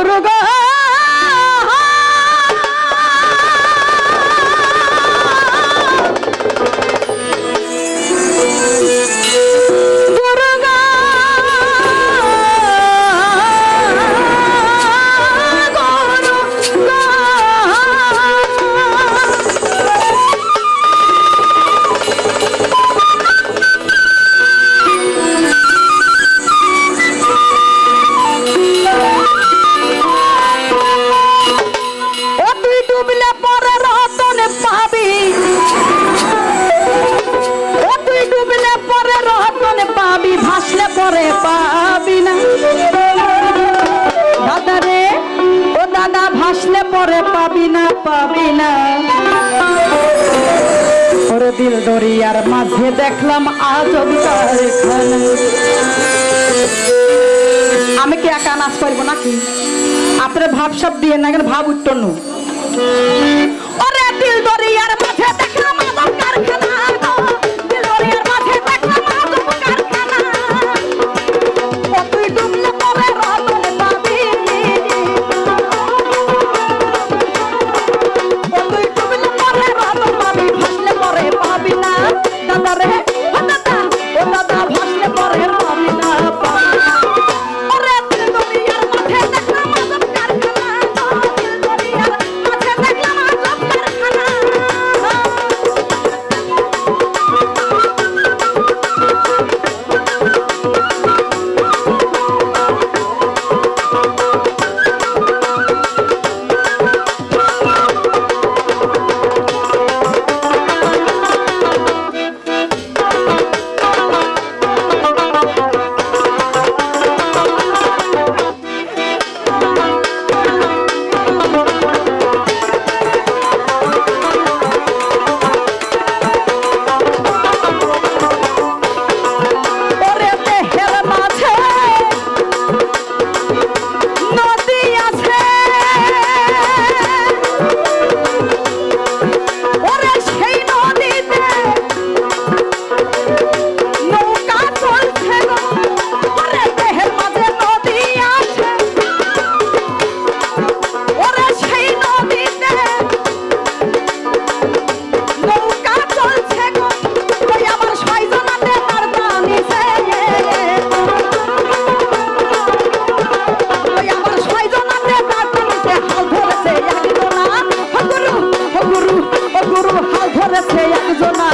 গুরু গো পাবি, ভাসলে পরে পাবি না। দাদা রে, ও দাদা, ভাসলে পরে পাবি না পাবি না। ওরে দিল দরিয়ার মাঝে দেখলাম আজব আমি কি একা নাচ করব নাকি? আপনার ভাব সব দিয়ে না কেন ভাব উত্তন্ন ধরেছে একজনা। ও গুরু ও গুরু হাল ধরেছে একজনা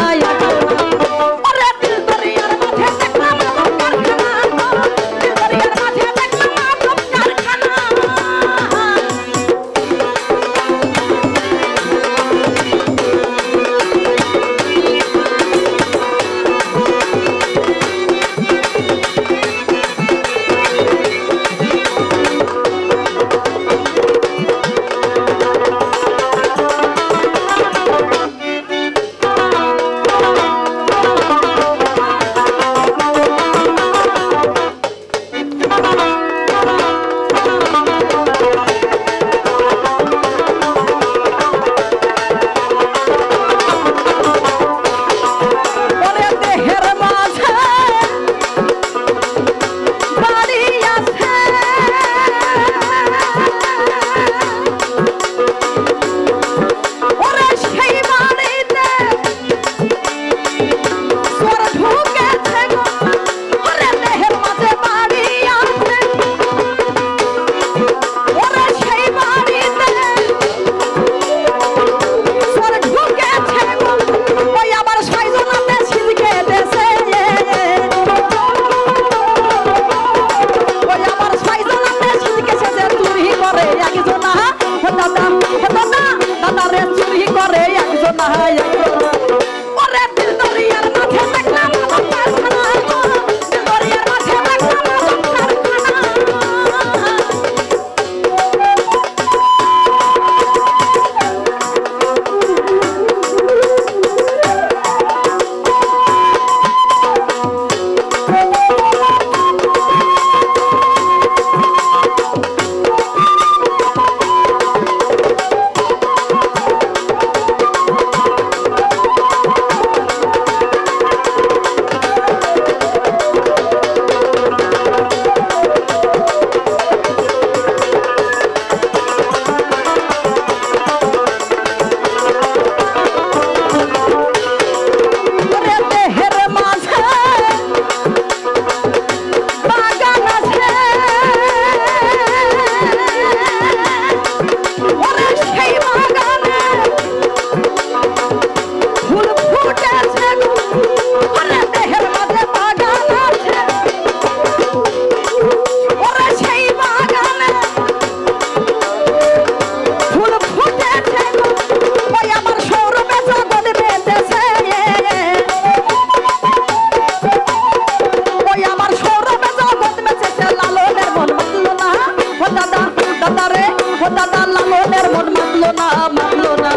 মানলো না মানলো না মানলো না।